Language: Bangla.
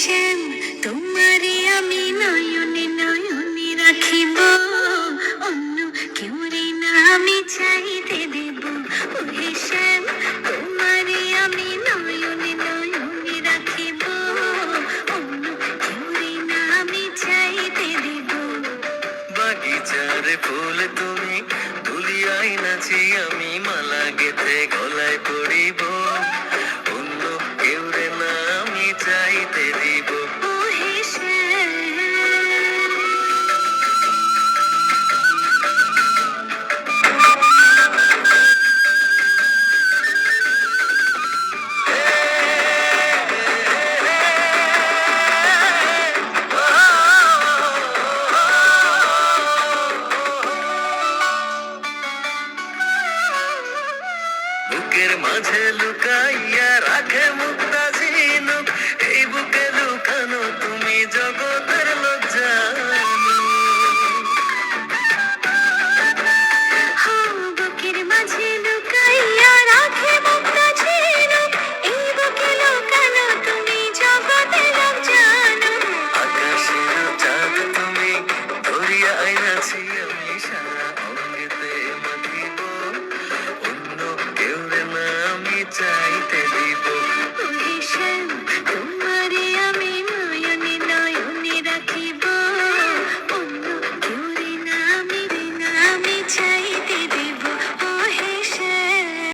শ্যাম তোমারে আমি নয়নে নয়নে রাখিব। অন্য কেউ রে না আমি চাইতে দেব। ওহে শ্যাম তোমারে আমি নয়নে নয়নে রাখিব। অন্য কেউ রে না আমি চাইতে দেব। বাগিচার ফুল তুমি তুলিয়াই নাচি আমি, মালা গেতে গলায় পড়িব। বুকের মাঝে লুকাইয়া রাখে মুক্তা ঝিনুক এই বুকে লুকানো তুমি জগতের লজ্জা বুকের মাঝে লুকাইয়া রাখে মুক্তা ঝিনুক এই লুকানো তুমি চাঁদ তুমি ধরিয়া আইনাছি আমি সারা।